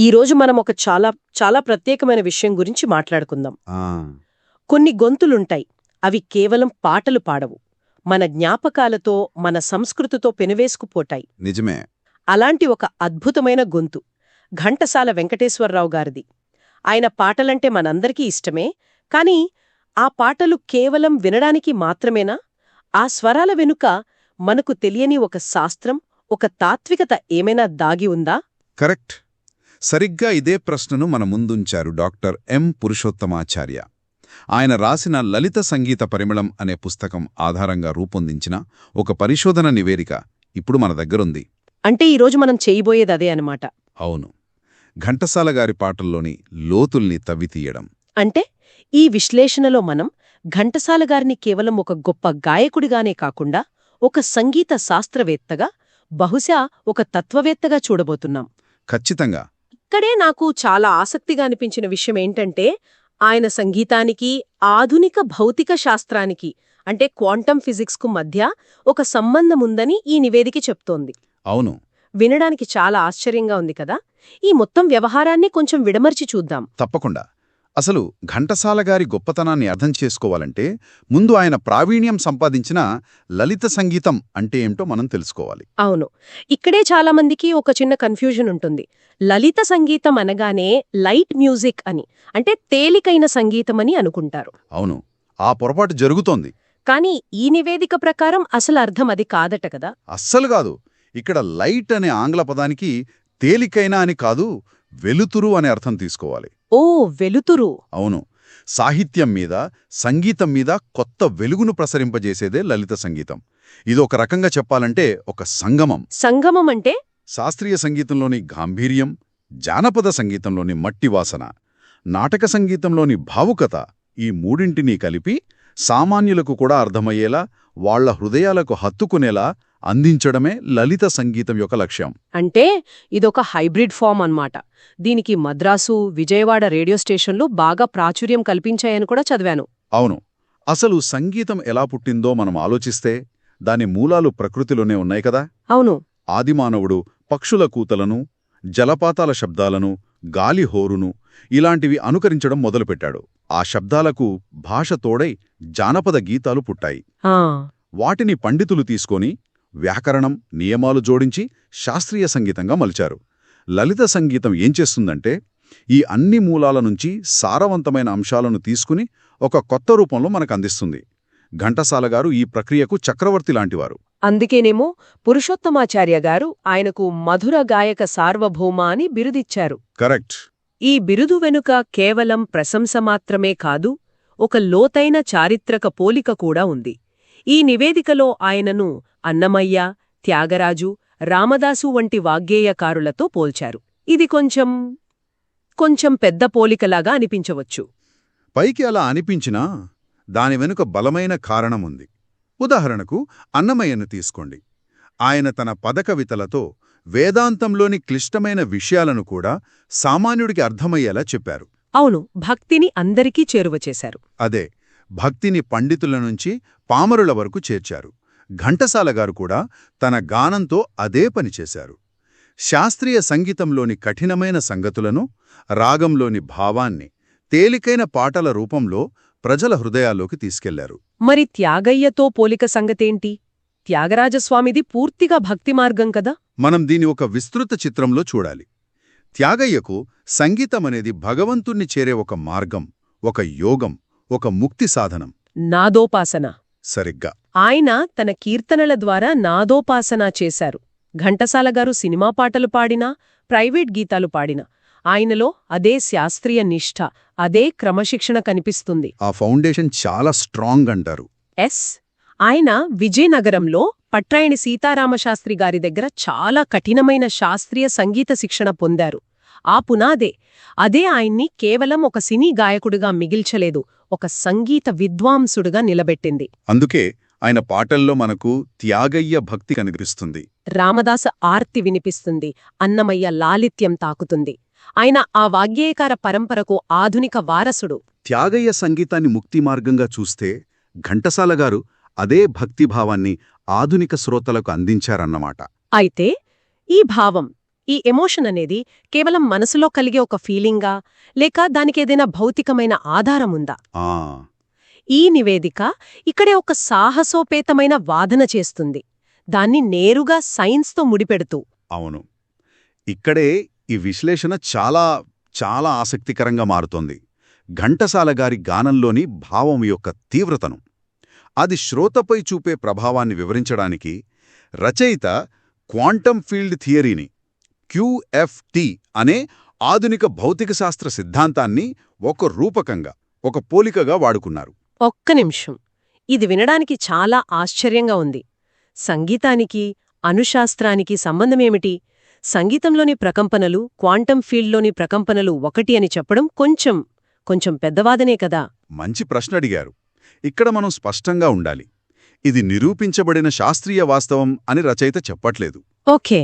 ఈరోజు మనం ఒక చాలా చాలా ప్రత్యేకమైన విషయం గురించి మాట్లాడుకుందాం. కొన్ని గొంతులుంటాయి. అవి కేవలం పాటలు పాడవు. మన జ్ఞాపకాలతో మన సంస్కృతితో పెనువేసుకుపోతాయి. నిజమే. అలాంటి ఒక అద్భుతమైన గొంతు ఘంటసాల వెంకటేశ్వరరావు గారిది. ఆయన పాటలంటే మనందరికీ ఇష్టమే కాని ఆ పాటలు కేవలం వినడానికి మాత్రమేనా? ఆ స్వరాల వెనుక మనకు తెలియని ఒక శాస్త్రం ఒక తాత్వికత ఏమైనా దాగి ఉందా? కరెక్ట్. సరిగ్గా ఇదే ప్రశ్నను మన ముందుంచారు డాక్టర్ ఎం పురుషోత్తమాచార్య. ఆయన రాసిన లలిత సంగీత పరిమళం అనే పుస్తకం ఆధారంగా రూపొందించిన ఒక పరిశోధన నివేదిక ఇప్పుడు మన దగ్గరుంది. అంటే ఈరోజు మనం చేయబోయేది అదే అనమాట అవును. ఘంటసాల గారి పాటల్లోని లోతుల్ని తవ్వితీయడం అంటే ఈ విశ్లేషణలో మనం ఘంటసాల గారిని కేవలం ఒక గొప్ప గాయకుడిగానే కాకుండా ఒక సంగీత శాస్త్రవేత్తగా బహుశా ఒక తత్వవేత్తగా చూడబోతున్నాం. ఖచ్చితంగా. ఇక్కడే నాకు చాలా ఆసక్తిగా అనిపించిన విషయం ఏంటంటే ఆయన సంగీతానికి ఆధునిక భౌతిక శాస్త్రానికి అంటే క్వాంటం ఫిజిక్స్కు మధ్య ఒక సంబంధం ఉందని ఈ నివేదిక చెప్తోంది. అవును. వినడానికి చాలా ఆశ్చర్యంగా ఉంది కదా? ఈ మొత్తం వ్యవహారాన్ని కొంచెం విడమర్చి చూద్దాం. తప్పకుండా. అసలు ఘంటసాల గారి గొప్పతనాన్ని అర్థం చేసుకోవాలంటే ముందు ఆయన ప్రావీణ్యం సంపాదించిన లలిత సంగీతం అంటే ఏమిటో మనం తెలుసుకోవాలి. అవును. ఇక్కడే చాలా మందికి ఒక చిన్న కన్ఫ్యూజన్ ఉంటుంది. లలిత సంగీతం అనగానే లైట్ మ్యూజిక్ అని అంటే తేలికైన సంగీతం అని అనుకుంటారు. అవును. ఆ పొరపాటు జరుగుతోంది. కానీ ఈ నివేదిక ప్రకారం అసలు అర్థం అది కాదట కదా. అస్సలు కాదు. ఇక్కడ లైట్ అనే ఆంగ్ల పదానికి తేలికైన అని కాదు వెలుతురు అనే అర్థం తీసుకోవాలి. ఓ వెలుతురు. అవును. సాహిత్యం మీద సంగీతం మీద కొత్త వెలుగును ప్రసరింపజేసేదే లలిత సంగీతం. ఇది ఒక రకంగా చెప్పాలంటే ఒక సంగమం. సంగమం అంటే శాస్త్రీయ సంగీతంలోని గాంభీర్యం జానపద సంగీతంలోని మట్టి వాసన నాటక సంగీతంలోని భావుకత ఈ మూడింటినీ కలిపి సామాన్యులకు కూడా అర్థమయ్యేలా వాళ్ళ హృదయాలకు హత్తుకునేలా అందించడమే లలిత సంగీతం యొక్క లక్ష్యం. అంటే ఇదొక హైబ్రిడ్ ఫామ్ అన్నమాట. దీనికి మద్రాసు విజయవాడ రేడియో స్టేషన్లు బాగా ప్రాచుర్యం కల్పించాయని కూడా చదివాను. అవును. అసలు సంగీతం ఎలా పుట్టిందో మనం ఆలోచిస్తే దాని మూలాలు ప్రకృతిలోనే ఉన్నాయి కదా? అవును. ఆదిమానవుడు పక్షుల కూతలను జలపాతాల శబ్దాలను గాలి హోరును ఇలాంటివి అనుకరించడం మొదలుపెట్టాడు. ఆ శబ్దాలకు భాష తోడై జానపద గీతాలు పుట్టాయి. వాటిని పండితులు తీసుకొని వ్యాకరణం నియమాలు జోడించి శాస్త్రీయ సంగీతంగా మలిచారు. లలిత సంగీతం ఏం చేస్తుందంటే ఈ అన్ని మూలాల నుంచి సారవంతమైన అంశాలను తీసుకుని ఒక కొత్త రూపంలో మనకు అందిస్తుంది. ఘంటసాల గారు ఈ ప్రక్రియకు చక్రవర్తి లాంటివారు. అందుకేనేమో పురుషోత్తమాచార్య గారు ఆయనకు మధుర గాయక సార్వభౌమ అని బిరుదిచ్చారు. కరెక్ట్. ఈ బిరుదు వెనుక కేవలం ప్రశంస మాత్రమే కాదు ఒక లోతైన చారిత్రక పోలిక కూడా ఉంది. ఈ నివేదికలో ఆయనను అన్నమయ్య త్యాగరాజు రామదాసు వంటి వాగ్గేయకారులతో పోల్చారు. ఇది కొంచెం కొంచెం పెద్ద పోలికలాగా అనిపించవచ్చు. పైకి అలా అనిపించినా దాని వెనుక బలమైన కారణముంది. ఉదాహరణకు అన్నమయ్యను తీసుకోండి. ఆయన తన పదకవితలతో వేదాంతంలోని క్లిష్టమైన విషయాలను కూడా సామాన్యుడికి అర్థమయ్యేలా చెప్పారు. అవును భక్తిని అందరికీ చేరువ చేశారు. అదే భక్తిని పండితుల నుంచి పామరుల వరకు చేర్చారు. ఘంటసాల గారు కూడా తన గానంతో అదే పనిచేశారు శాస్త్రీయ సంగీతంలోని కఠినమైన సంగతులను రాగంలోని భావాన్ని తేలికైన పాటల రూపంలో ప్రజల హృదయాల్లోకి తీసుకెళ్ళారు. మరి త్యాగయ్యతో పోలిక సంగతేంటి? త్యాగరాజస్వామిది పూర్తిగా భక్తి మార్గం కదా? మనం దీని ఒక విస్తృత చిత్రంలో చూడాలి. త్యాగయ్యకు సంగీతమనేది భగవంతుణ్ణి చేరే ఒక మార్గం ఒక యోగం ఒక ముక్తి సాధనం. నాదోపాసన. సరిగ్గా. ఆయన తన కీర్తనల ద్వారా నాదోపాసన చేశారు. ఘంటసాల గారు సినిమా పాటలు పాడినా ప్రైవేట్ గీతాలు పాడినా ఆయనలో అదే శాస్త్రీయ నిష్ఠ అదే క్రమశిక్షణ కనిపిస్తుంది. ఆ ఫౌండేషన్ చాలా స్ట్రాంగ్ అంటారు. ఎస్. ఆయన విజయనగరంలో పట్రాయణి సీతారామశాస్త్రి గారి దగ్గర చాలా కఠినమైన శాస్త్రీయ సంగీత శిక్షణ పొందారు. ఆ పునాదే. అదే ఆయన్ని కేవలం ఒక సినీ గాయకుడిగా మిగిల్చలేదు ఒక సంగీత విద్వాంసుడుగా నిలబెట్టింది. అందుకే ఆయన పాటల్లో మనకు త్యాగయ్య భక్తి కనిపిస్తుంది. రామదాస ఆర్తి వినిపిస్తుంది అన్నమయ్య లాలిత్యం తాకుతుంది. ఆయన ఆ వాగ్గేయకార పరంపరకు ఆధునిక వారసుడు. త్యాగయ్య సంగీతాన్ని ముక్తి మార్గంగా చూస్తే ఘంటసాల గారు అదే భక్తిభావాన్ని ఆధునిక శ్రోతలకు అందించారన్నమాట. అయితే ఈ భావం ఈ ఎమోషన్ అనేది కేవలం మనసులో కలిగే ఒక ఫీలింగా లేక దానికేదైనా భౌతికమైన ఆధారముందా ఆ. ఈ నివేదిక ఇక్కడే ఒక సాహసోపేతమైన వాదన చేస్తుంది. దాన్ని నేరుగా సైన్స్తో ముడిపెడుతూ. అవును. ఇక్కడే ఈ విశ్లేషణ చాలా చాలా ఆసక్తికరంగా మారుతోంది. ఘంటసాల గారి గానంలోని భావం యొక్క తీవ్రతను. అది శ్రోతపై చూపే ప్రభావాన్ని వివరించడానికి రచయిత క్వాంటమ్ ఫీల్డ్ థియరీని క్యూఎఫ్టి అనే ఆధునిక భౌతిక శాస్త్ర సిద్ధాంతాన్ని ఒక రూపకంగా ఒక పోలికగా వాడుకున్నారు. ఒక్క నిమిషం. ఇది వినడానికి చాలా ఆశ్చర్యంగా ఉంది. సంగీతానికి అనుశాస్త్రానికి సంబంధమేమిటి? సంగీతంలోని ప్రకంపనలు క్వాంటం ఫీల్డ్లోని ప్రకంపనలు ఒకటి అని చెప్పడం కొంచెం కొంచెం పెద్దవాదనే కదా? మంచి ప్రశ్న అడిగారు. ఇక్కడ మనం స్పష్టంగా ఉండాలి. ఇది నిరూపించబడిన శాస్త్రీయ వాస్తవం అని రచయిత చెప్పట్లేదు. ఓకే.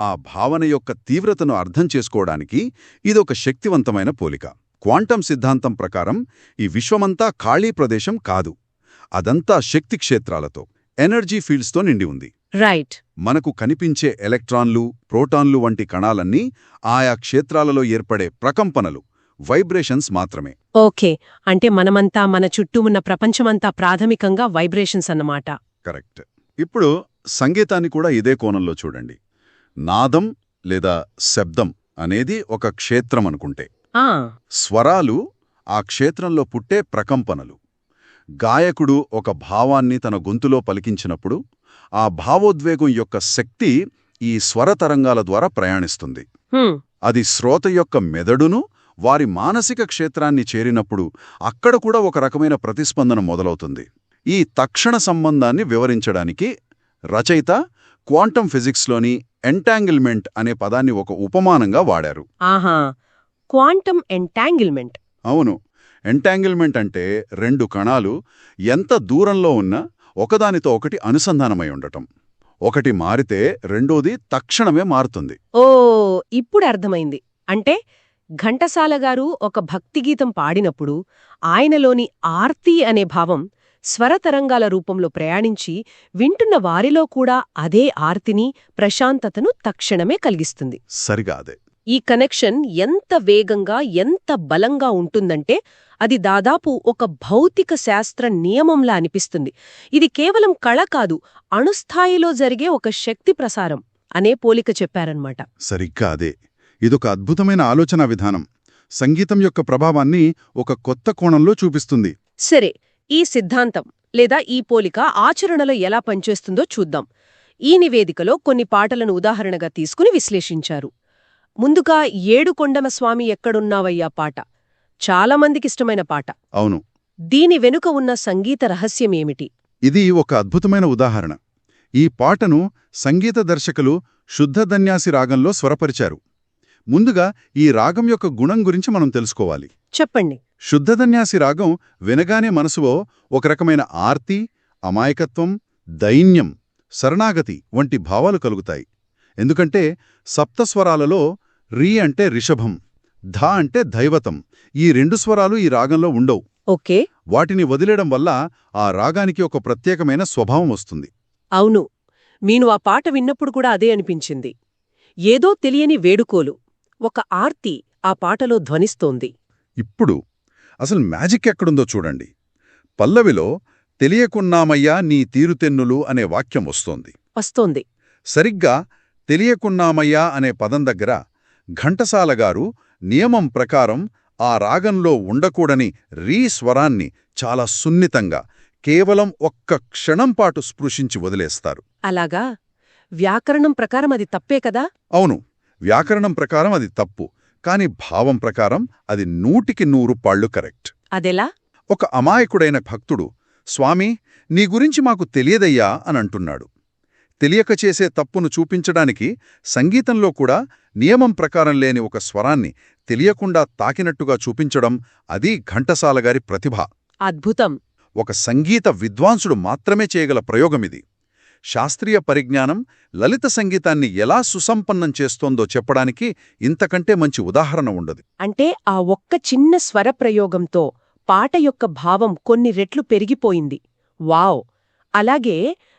ఆ భావన యొక్క తీవ్రతను అర్థం చేసుకోవడానికి ఇదొక శక్తివంతమైన పోలిక. క్వాంటం సిద్ధాంతం ప్రకారం ఈ విశ్వమంతా ఖాళీ ప్రదేశం కాదు. అదంతా శక్తి క్షేత్రాలతో ఎనర్జీ ఫీల్డ్స్తో నిండి ఉంది. రైట్. మనకు కనిపించే ఎలక్ట్రాన్లు ప్రోటాన్లు వంటి కణాలన్నీ ఆయా క్షేత్రాలలో ఏర్పడే ప్రకంపనలు వైబ్రేషన్స్ మాత్రమే. ఓకే. అంటే మనమంతా మన చుట్టూ ఉన్న ప్రపంచమంతా ప్రాథమికంగా వైబ్రేషన్స్ అన్నమాట. కరెక్ట్. ఇప్పుడు సంగీతాన్ని కూడా ఇదే కోణంలో చూడండి. నాదం లేదా శబ్దం అనేది ఒక క్షేత్రం అనుకుంటే. స్వరాలు ఆ క్షేత్రంలో పుట్టే ప్రకంపనలు. గాయకుడు ఒక భావాన్ని తన గొంతులో పలికించినప్పుడు ఆ భావోద్వేగం యొక్క శక్తి ఈ స్వర తరంగాల ద్వారా ప్రయాణిస్తుంది. అది శ్రోత యొక్క మెదడును వారి మానసిక క్షేత్రాన్ని చేరినప్పుడు అక్కడ కూడా ఒక రకమైన ప్రతిస్పందన మొదలవుతుంది. ఈ తక్షణ సంబంధాన్ని వివరించడానికి రచయిత క్వాంటం ఫిజిక్స్లోని ఎంటాంగిల్మెంట్ అనే పదాన్ని ఒక ఉపమానంగా వాడారు. ఆహా క్వాంటం ఎంటాంగిల్మెంట్ అవును ఎంటాంగిల్మెంట్ అంటే రెండు కణాలు ఎంత దూరంలో ఉన్నా ఒకదానితో ఒకటి అనుసంధానమై ఉండటం. ఒకటి మారితే రెండోది తక్షణమే మారుతుంది. ఓ ఇప్పుడు అర్థమైంది. అంటే ఘంటసాల గారు ఒక భక్తిగీతం పాడినప్పుడు ఆయనలోని ఆర్తి అనే భావం స్వరతరంగాల రూపంలో ప్రయాణించి వింటున్న వారిలో కూడా అదే ఆర్తిని ప్రశాంతతను తక్షణమే కలిగిస్తుంది. సరిగా అదే. ఈ కనెక్షన్ ఎంత వేగంగా ఎంత బలంగా ఉంటుందంటే అది దాదాపు ఒక భౌతిక శాస్త్ర నియమంలా అనిపిస్తుంది. ఇది కేవలం కళ కాదు అణుస్థాయిలో జరిగే ఒక శక్తి ప్రసారం అనే పోలిక చెప్పారన్నమాట. సరిగ్గా అదే. ఇదొక అద్భుతమైన ఆలోచనా విధానం. సంగీతం యొక్క ప్రభావాన్ని ఒక కొత్త కోణంలో చూపిస్తుంది. సరే ఈ సిద్ధాంతం లేదా ఈ పోలిక ఆచరణలో ఎలా పనిచేస్తుందో చూద్దాం. ఈ నివేదికలో కొన్ని పాటలను ఉదాహరణగా తీసుకుని విశ్లేషించారు. ముందుగా ఏడుకొండమస్వామి ఎక్కడున్నావయ్యా పాట. చాలామందికిష్టమైన పాట. అవును. దీని వెనుక ఉన్న సంగీత రహస్యమేమిటి ఇది ఒక అద్భుతమైన ఉదాహరణ. ఈ పాటను సంగీత దర్శకులు శుద్ధధన్యాసి రాగంలో స్వరపరిచారు. ముందుగా ఈ రాగం యొక్క గుణం గురించి మనం తెలుసుకోవాలి. చెప్పండి. శుద్ధధన్యాసి రాగం వినగానే మనసులో ఒక రకమైన ఆర్తి అమాయకత్వం దైన్యం శరణాగతి వంటి భావాలు కలుగుతాయి. ఎందుకంటే సప్తస్వరాలలో రీ అంటే రిషభం ధ అంటే దైవతం. ఈ రెండు స్వరాలు ఈ రాగంలో ఉండవు. ఓకే. వాటిని వదిలేయడం వల్ల ఆ రాగానికి ఒక ప్రత్యేకమైన స్వభావం వస్తుంది. అవును. మీను ఆ పాట విన్నప్పుడు కూడా అదే అనిపించింది. ఏదో తెలియని వేడుకోలు. ఒక ఆర్తి ఆ పాటలో ధ్వనిస్తోంది. ఇప్పుడు అసలు మ్యాజిక్ ఎక్కడుందో చూడండి. పల్లవిలో తెలియకున్నామయ్యా నీ తీరుతెన్నులు అనే వాక్యం వస్తోంది. వస్తోంది. సరిగ్గా తెలియకున్నామయ్యా అనే పదం దగ్గర ఘంటసాల గారు నియమం ప్రకారం ఆ రాగంలో ఉండకూడని రీ స్వరాన్ని చాలా సున్నితంగా కేవలం ఒక్క క్షణంపాటు స్పృశించి వదిలేస్తారు. అలాగా? వ్యాకరణం ప్రకారం అది తప్పే కదా? అవును. వ్యాకరణం ప్రకారం అది తప్పు కాని భావం ప్రకారం అది నూటికి నూరు పాళ్ళు కరెక్ట్. అదెలా? ఒక అమాయకుడైన భక్తుడు స్వామి నీ గురించి మాకు తెలియదయ్యా అని అంటున్నాడు. తెలియక చేసే తప్పును చూపించడానికి సంగీతంలో కూడా నియమం ప్రకారం లేని ఒక స్వరాన్ని తెలియకుండా తాకినట్టుగా చూపించడం అది ఘంటసాలగారి ప్రతిభ. అద్భుతం. ఒక సంగీత విద్వాంసుడు మాత్రమే చేయగల ప్రయోగమిది శాస్త్రీయ పరిజ్ఞానం లలిత సంగీతాన్ని ఎలా సుసంపన్నం చేస్తోందో చెప్పడానికి ఇంతకంటే మంచి ఉదాహరణ ఉండదు. అంటే ఆ ఒక్క చిన్న స్వర ప్రయోగంతో పాట యొక్క భావం కొన్ని రెట్లు పెరిగిపోయింది. వావ్! అలాగే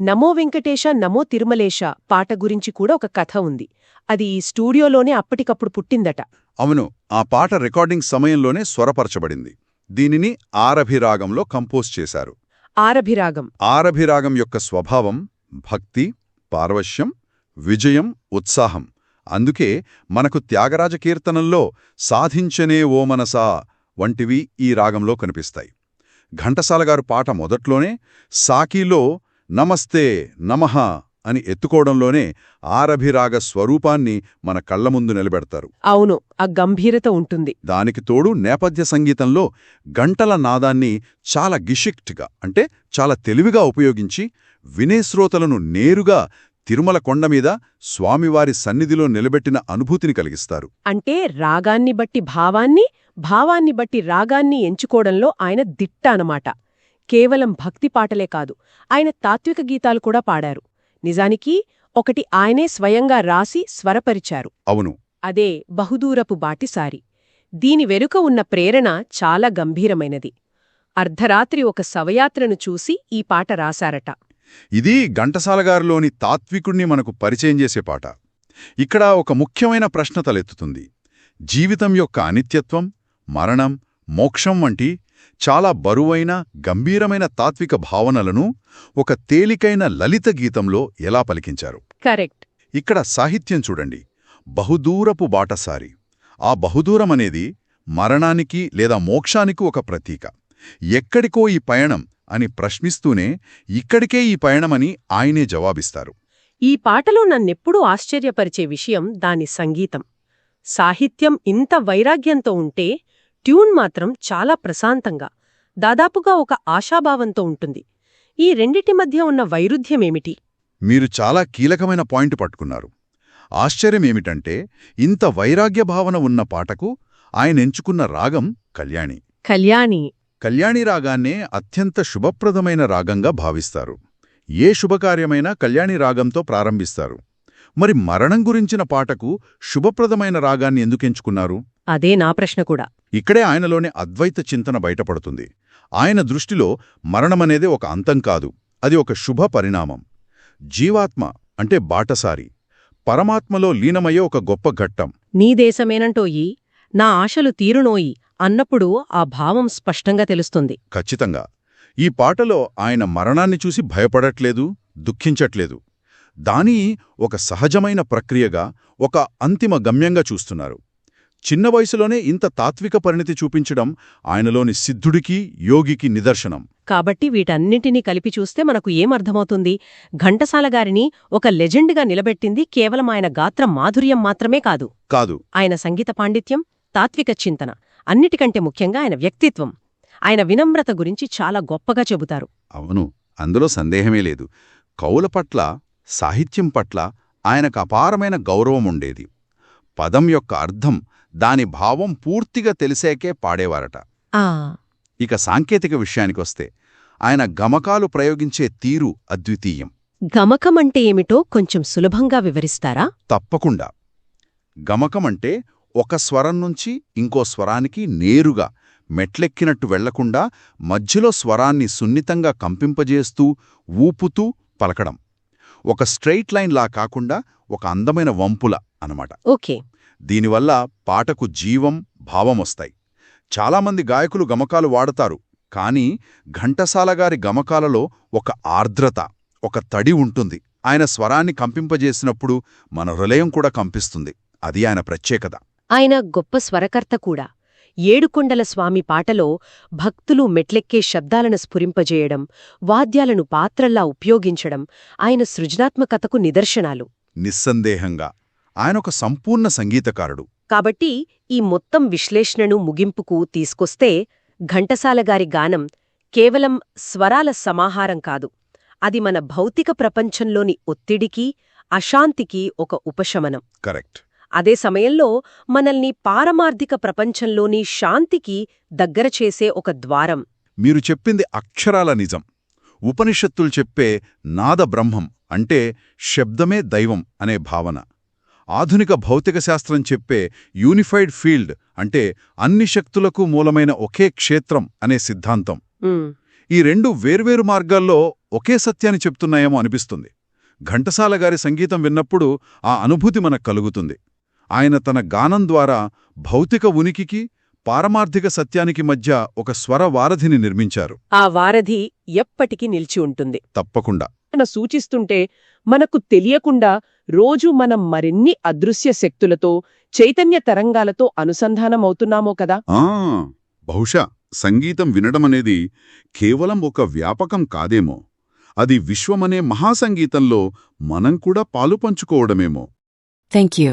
నమో వెంకటేశ నమో తిరుమలేశ పాట గురించి కూడా ఒక కథ ఉంది. అది ఈ స్టూడియోలోనే అప్పటికప్పుడు పుట్టిందట. అవును ఆ పాట రికార్డింగ్ సమయంలోనే స్వరపరచబడింది. దీనిని ఆరభిరాగంలో కంపోజ్ చేశారు. ఆరభిరాగం. ఆరభిరాగం యొక్క స్వభావం భక్తి పారవశ్యం విజయం ఉత్సాహం. అందుకే మనకు త్యాగరాజ కీర్తనల్లో సాధించనే ఓ మనసా వంటివి ఈ రాగంలో కనిపిస్తాయి. ఘంటసాలగారు పాట మొదట్లోనే సాకీలో నమస్తే నమః అని ఎత్తుకోవడంలోనే ఆరభిరాగ స్వరూపాన్ని మన కళ్ళ ముందు నిలబెడతారు. అవును ఆ గంభీరత ఉంటుంది. దానికి తోడు నేపథ్య సంగీతంలో గంటల నాదాన్ని చాలా గిషిక్ట్గా అంటే చాలా తెలివిగా ఉపయోగించి వినేశ్రోతలను నేరుగా తిరుమల కొండ మీద స్వామివారి సన్నిధిలో నిలబెట్టిన అనుభూతిని కలిగిస్తారు. అంటే రాగాన్ని బట్టి భావాన్ని భావాన్ని బట్టి రాగాన్ని ఎంచుకోవడంలో ఆయన దిట్ట అనమాట కేవలం భక్తి పాటలే కాదు ఆయన తాత్విక గీతాలు కూడా పాడారు. నిజానికి ఒకటి ఆయనే స్వయంగా రాసి స్వరపరిచారు. అవును. అదే బహుదూరపు బాటిసారి. దీని వెనుక ఉన్న ప్రేరణ చాలా గంభీరమైనది. అర్ధరాత్రి ఒక శవయాత్రను చూసి ఈ పాట రాశారట. ఇది ఘంటసాలగారిలోని తాత్వికుణ్ణి మనకు పరిచయం చేసే పాట. ఇక్కడ ఒక ముఖ్యమైన ప్రశ్న తలెత్తుతుంది. జీవితం యొక్క అనిత్యత్వం మరణం మోక్షం వంటి చాలా బరువైన గంభీరమైన తాత్విక భావనలను ఒక తేలికైన లలిత గీతంలో ఎలా పలికించారు? కరెక్ట్. ఇక్కడ సాహిత్యం చూడండి. బహుదూరపు బాటసారి. ఆ బహుదూరం అనేది మరణానికి లేదా మోక్షానికి ఒక ప్రతీక. ఎక్కడికో ఈ పయణం అని ప్రశ్నిస్తూనే ఇక్కడికే ఈ పయణమని ఆయనే జవాబిస్తారు. ఈ పాటలో నన్నెప్పుడూ ఆశ్చర్యపరిచే విషయం దాని సంగీతం. సాహిత్యం ఇంత వైరాగ్యంతో ఉంటే ట్యూన్ మాత్రం చాలా ప్రశాంతంగా దాదాపుగా ఒక ఆశాభావంతో ఉంటుంది. ఈ రెండిటి మధ్య ఉన్న వైరుధ్యమేమిటి? మీరు చాలా కీలకమైన పాయింట్ పట్టుకున్నారు. ఆశ్చర్యమేమిటంటే ఇంత వైరాగ్య భావన ఉన్న పాటకు ఆయన ఎంచుకున్న రాగం కళ్యాణి. కళ్యాణి. కళ్యాణి రాగాన్నే అత్యంత శుభప్రదమైన రాగంగా భావిస్తారు. ఏ శుభకార్యమైనా కళ్యాణి రాగంతో ప్రారంభిస్తారు. మరి మరణం గురించిన పాటకు శుభప్రదమైన రాగాన్ని ఎందుకెంచుకున్నారు అదే నా ప్రశ్న కూడా. ఇక్కడే ఆయనలోని అద్వైత చింతన బయటపడుతుంది. ఆయన దృష్టిలో మరణమనేదే ఒక అంతం కాదు. అది ఒక శుభ పరిణామం. జీవాత్మ అంటే బాటసారి. పరమాత్మలో లీనమయ్యే ఒక గొప్ప ఘట్టం. నీ దేశమేనంటోయి. నా ఆశలు తీరునోయి. అన్నప్పుడు ఆ భావం స్పష్టంగా తెలుస్తుంది. ఖచ్చితంగా. ఈ పాటలో ఆయన మరణాన్ని చూసి భయపడట్లేదు దుఃఖించట్లేదు. దాని ఒక సహజమైన ప్రక్రియగా ఒక అంతిమ గమ్యంగా చూస్తున్నారు. చిన్న వయసులోనే ఇంత తాత్విక పరిణతి చూపించడం ఆయనలోని సిద్ధుడికి యోగికి నిదర్శనం. కాబట్టి వీటన్నింటినీ కలిపి చూస్తే మనకు ఏమర్థమవుతుంది ఘంటసాల గారిని ఒక లెజెండ్గా నిలబెట్టింది కేవలం ఆయన గాత్ర మాధుర్యం మాత్రమే కాదు. కాదు. ఆయన సంగీత పాండిత్యం తాత్విక చింతన. అన్నిటికంటే ముఖ్యంగా ఆయన వ్యక్తిత్వం. ఆయన వినమ్రత గురించి చాలా గొప్పగా చెబుతారు. అవును అందులో సందేహమే లేదు. కౌల పట్ల సాహిత్యం పట్ల ఆయనకు అపారమైన గౌరవం ఉండేది. పదం యొక్క అర్థం దాని భావం పూర్తిగా తెలిసాకే పాడేవారట. ఆ! ఇక సాంకేతిక విషయానికొస్తే ఆయన గమకాలు ప్రయోగించే తీరు అద్వితీయం. గమకమంటే ఏమిటో కొంచెం సులభంగా వివరిస్తారా? తప్పకుండా. గమకమంటే ఒక స్వరం నుంచి ఇంకో స్వరానికి నేరుగా మెట్లెక్కినట్టు వెళ్ళకుండా మధ్యలో స్వరాన్ని సున్నితంగా కంపింపజేస్తూ ఊపుతూ పలకడం. ఒక స్ట్రెయిట్ లైన్లా కాకుండా ఒక అందమైన వంపుల అనమాట ఓకే. దీనివల్ల పాటకు జీవం భావమొస్తాయి చాలామంది గాయకులు గమకాలు వాడతారు కానీ ఘంటసాలగారి గమకాలలో ఒక ఆర్ద్రత ఒక తడి ఉంటుంది. ఆయన స్వరాన్ని కంపింపజేసినప్పుడు మన హృదయం కూడా కంపిస్తుంది. అది ఆయన ప్రత్యేకత. ఆయన గొప్ప స్వరకర్త కూడా. ఏడుకొండల స్వామి పాటలో భక్తులు మెట్లెక్కే శబ్దాలను స్ఫురింపజేయడం వాద్యాలను పాత్రల్లా ఉపయోగించడం ఆయన సృజనాత్మకతకు నిదర్శనాలు. నిస్సందేహంగా. ఆయన ఒక సంపూర్ణ సంగీతకారుడు. కాబట్టి ఈ మొత్తం విశ్లేషణను ముగింపుకు తీసుకొస్తే ఘంటసాలగారి గానం కేవలం స్వరాల సమాహారం కాదు. అది మన భౌతిక ప్రపంచంలోని ఒత్తిడికి అశాంతికి ఒక ఉపశమనం. కరెక్ట్. అదే సమయంలో మనల్ని పారమార్థిక ప్రపంచంలోని శాంతికి దగ్గర చేసే ఒక ద్వారం. మీరు చెప్పింది అక్షరాల నిజం. ఉపనిషత్తులు చెప్పే నాద బ్రహ్మం అంటే శబ్దమే దైవం అనే భావన. ఆధునిక భౌతిక శాస్త్రం చెప్పే యూనిఫైడ్ ఫీల్డ్ అంటే అన్ని శక్తులకు మూలమైన ఒకే క్షేత్రం అనే సిద్ధాంతం. ఈ రెండు వేర్వేరు మార్గాల్లో ఒకే సత్యాన్ని చెప్తున్నాయేమో అనిపిస్తుంది. ఘంటసాల గారి సంగీతం విన్నప్పుడు ఆ అనుభూతి మనకు కలుగుతుంది. ఆయన తన గానం ద్వారా భౌతిక ఉనికికి పారమార్థిక సత్యానికి మధ్య ఒక స్వర వారధిని నిర్మించారు. ఆ వారధి ఎప్పటికీ నిలిచి ఉంటుంది. తప్పకుండా. ఆయన సూచిస్తుంటే మనకు తెలియకుండా రోజు మనం మరిన్ని అదృశ్య శక్తులతో చైతన్య తరంగాలతో అనుసంధానమవుతున్నామో కదా? ఆ! బహుశా సంగీతం వినడమనేది కేవలం ఒక వ్యాపకం కాదేమో. అది విశ్వమనే మహాసంగీతంలో మనం కూడా పాలుపంచుకోవడమేమో Thank you.